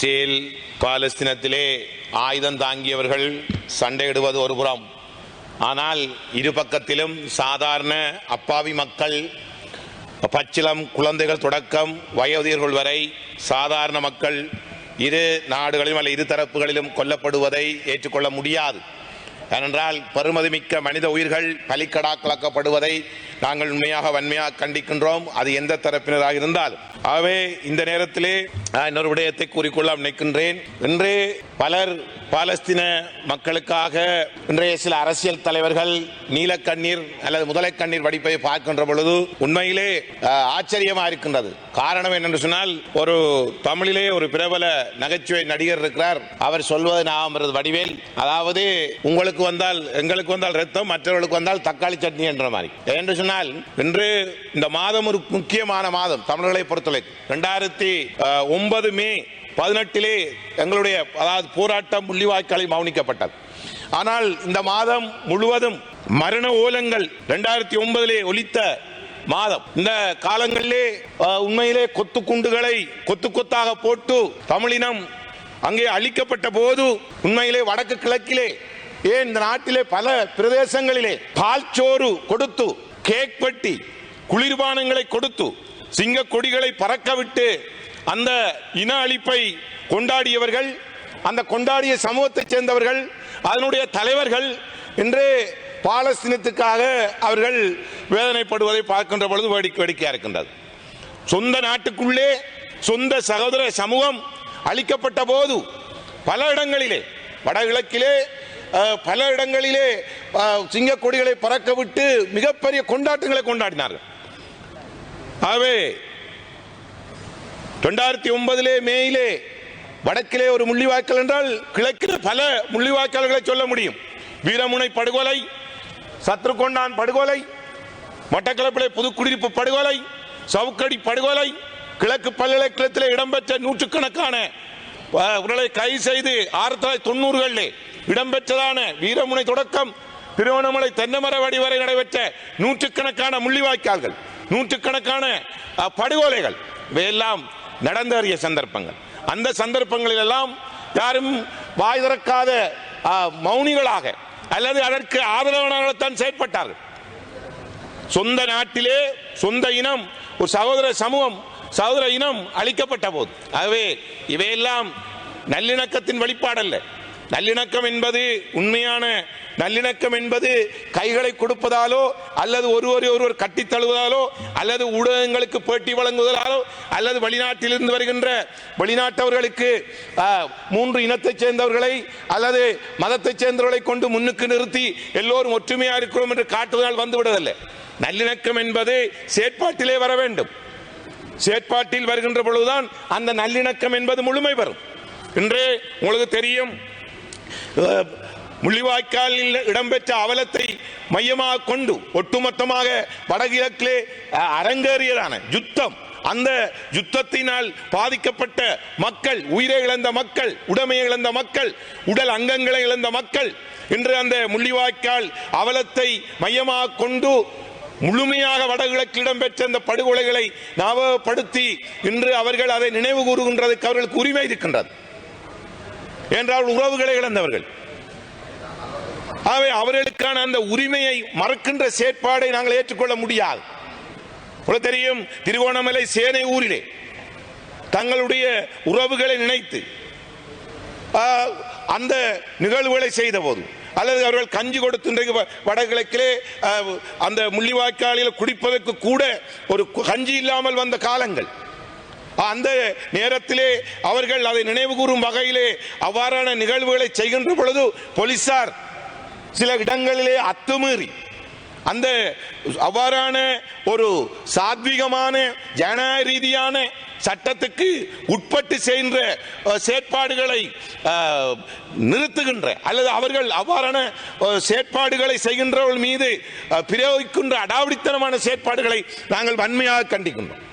Israel பாலஸ்தீனத்திலே ஆயுதம் தாங்கியவர்கள் சண்டையிடுவது ஒரு புறம். ஆனால் இரு பக்கத்திலும் சாதாரண அப்பாவி மக்கள் பச்சிளம் குழந்தைகள் தொடக்கம் வயோதிகர்கள் வரை சாதாரண மக்கள் இரு நாடுகளிலும் அல்ல இரு தரப்புகளிலும் கொல்லப்படுவதை ஏற்றுக்கொள்ள முடியாது. ஏனென்றால் பெருமதிமிக்க மனித உயிர்கள் பலிக்கடாக்கலாக்கப்படுவதை நாங்கள் உண்மையாக வன்மையாக கண்டிக்கின்றோம். அது எந்த தரப்பினராக இருந்தால் ஆகவே இந்த நேரத்திலே நான் இன்னொரு விடயத்தை கூறிக்கொள்ள நினைக்கின்றேன் இன்று பலர் பாலஸ்தீன மக்களுக்காக இன்றைய சில அரசியல் தலைவர்கள் நீலக்கண்ணீர் அல்லது முதலை கண்ணீர் வடிப்பை பார்க்கின்ற பொழுது உண்மையிலே ஆச்சரியமா இருக்கின்றது. காரணம் என்னென்று சொன்னால் ஒரு தமிழிலே ஒரு பிரபல நகைச்சுவை நடிகர் இருக்கிறார். அவர் சொல்வது நான் வடிவேல். அதாவது உங்களுக்கு வந்தால் எங்களுக்கு வந்தால் ரத்தம் மற்றவர்களுக்கு வந்தால் தக்காளி சட்னி என்ற மாதிரி. என்று சொன்னால் இன்று இந்த மாதம் ஒரு முக்கியமான மாதம் தமிழர்களை பொறுத்தவரை ரெண்டாயிரத்தி ஒன்பது மே பதினெட்டிலே எங்களுடைய அதாவது போராட்டம் முள்ளிவாய்க்காலை மௌனிக்கப்பட்டது. ஆனால் இந்த மாதம் முழுவதும் மரண ஓலங்கள் ரெண்டாயிரத்தி ஒன்பதிலே ஒலித்த மாதம். இந்த காலங்களிலே உண்மையிலே கொத்து குண்டுகளை கொத்து கொத்தாக போட்டு தமிழினம் அங்கே அழிக்கப்பட்ட போது உண்மையிலே வடக்கு கிழக்கிலே ஏன் இந்த நாட்டிலே பல பிரதேசங்களிலே பால் சோறு கொடுத்து கேக் வெட்டி குளிர்பானங்களை கொடுத்து சிங்க கொடிகளை பறக்கவிட்டு அந்த இன அழிப்பை கொண்டாடியவர்கள் அந்த கொண்டாடிய சமூகத்தைச் சேர்ந்தவர்கள் அதனுடைய தலைவர்கள் இன்று பாலஸ்தீனத்துக்காக அவர்கள் வேதனைப்படுவதை பார்க்கின்ற பொழுது வேடிக்கை வேடிக்கையாக இருக்கின்றது. சொந்த நாட்டுக்குள்ளே சொந்த சகோதர சமூகம் அளிக்கப்பட்ட போது பல இடங்களிலே வடகிழக்கிலே பல இடங்களிலே சிங்க கொடிகளை பறக்க விட்டு மிகப்பெரிய கொண்டாட்டங்களை கொண்டாடினார்கள். ஆகவே ரெண்டாயிரத்தி ஒன்பதிலே மேயிலே வடக்கிலே ஒரு முள்ளிவாய்க்கால் என்றால் கிழக்கில் பல முள்ளிவாய்க்கால்களை சொல்ல முடியும். வீரமுனை படுகொலை சத்ருகொண்டான் படுகொலை மட்டக்களப்பிலே புதுக்குடியிருப்பு படுகொலை சவுக்கடி படுகொலை கிழக்கு பல்கலைக்கழகத்தில் இடம்பெற்ற நூற்றுக்கணக்கான உடலை கைது செய்து ஆயிரத்தி தொள்ளாயிரத்தி தொண்ணூறுகளிலே இடம்பெற்றதான வீரமுனை தொடக்கம் திருவண்ணாமலை தென்னமரவடி வரை நடைபெற்ற நூற்றுக்கணக்கான முள்ளிவாய்க்கால்கள் நூற்றுக்கணக்கான படுகொலைகள் இவையெல்லாம் நடந்தேறிய சந்தர்ப்பங்கள். அந்த சந்தர்ப்பங்களில் எல்லாம் யாரும் வாய் திறக்காத மௌனிகளாக அல்லது அதற்கு ஆதரவானவர்கள்தான் செயற்பட்டார்கள். சொந்த நாட்டிலே சொந்த இனம் ஒரு சகோதர சமூகம் சகோதர இனம் அளிக்கப்பட்ட போது. ஆகவே இவையெல்லாம் நல்லிணக்கத்தின் வெளிப்பாடல்ல. நல்லிணக்கம் என்பது உண்மையான நல்லிணக்கம் என்பது கைகளை கொடுப்பதாலோ அல்லது ஒருவரை ஒருவர் கட்டித் தழுவதாலோ அல்லது ஊடகங்களுக்கு பேட்டி வழங்குவதாலோ அல்லது வெளிநாட்டிலிருந்து வருகின்ற வெளிநாட்டவர்களுக்கு மூன்று இனத்தைச் சேர்ந்தவர்களை அல்லது மதத்தைச் சேர்ந்தவர்களை கொண்டு முன்னுக்கு நிறுத்தி எல்லோரும் ஒற்றுமையா இருக்கிறோம் என்று காட்டுவதால் வந்துவிடுவதில்லை. நல்லிணக்கம் என்பது செயற்பாட்டிலே வர வேண்டும். செயற்பாட்டில் வருகின்ற பொழுதுதான் அந்த நல்லிணக்கம் என்பது முழுமை பெறும். இன்றே உங்களுக்கு தெரியும் முள்ளிவாய்க்காலில் இடம்பெற்ற அவலத்தை மையமாக கொண்டு ஒட்டுமொத்தமாக வடகிழக்கிலே அஹ், அரங்கேறியதான யுத்தம். அந்த யுத்தத்தினால் பாதிக்கப்பட்ட மக்கள் உயிரை இழந்த மக்கள் உடைமையை இழந்த மக்கள் உடல் அங்கங்களை இழந்த மக்கள் இன்று அந்த முள்ளிவாய்க்கால் அவலத்தை மையமாக கொண்டு முழுமையாக வடகிழக்கில் இடம்பெற்ற அந்த படுகொலைகளை ஞாபகப்படுத்தி இன்று அவர்கள் அதை நினைவு கூறுகின்றதுக்கு அவர்களுக்கு உரிமை இருக்கின்றது. என்றால் உறவுகளை இழந்தவர்கள். ஆகவே அவர்களுக்கான அந்த உரிமையை மறக்கின்ற செயற்பாடை நாங்கள் ஏற்றுக்கொள்ள முடியாது. உங்களுக்கு தெரியும் திருவோணமலை சேனை ஊரிலே தங்களுடைய உறவுகளை நினைத்து அந்த நிகழ்வுகளை செய்த போது அல்லது அவர்கள் கஞ்சி கொடுத்து இன்றைக்கு வ- வடகிழக்கிலே அந்த முள்ளிவாய்க்காலில் குடிப்பதற்கு கூட ஒரு கஞ்சி இல்லாமல் வந்த காலங்கள். அந்த நேரத்திலே அவர்கள் அதை நினைவு கூறும் வகையிலே அவ்வாறான நிகழ்வுகளை செய்கின்ற பொழுது போலீசார் சில இடங்களிலே அத்துமீறி அந்த அவ்வாறான ஒரு சாத்வீகமான ஜனநாயக ரீதியான சட்டத்துக்கு உட்பட்டு செய்கின்ற செயற்பாடுகளை நிறுத்துகின்ற அல்லது அவர்கள் அவ்வாறான செயற்பாடுகளை செய்கின்றவர்கள் மீது பிரயோகிக்கின்ற அடாவடித்தனமான செயற்பாடுகளை நாங்கள் வன்மையாக கண்டிக்கின்றோம்.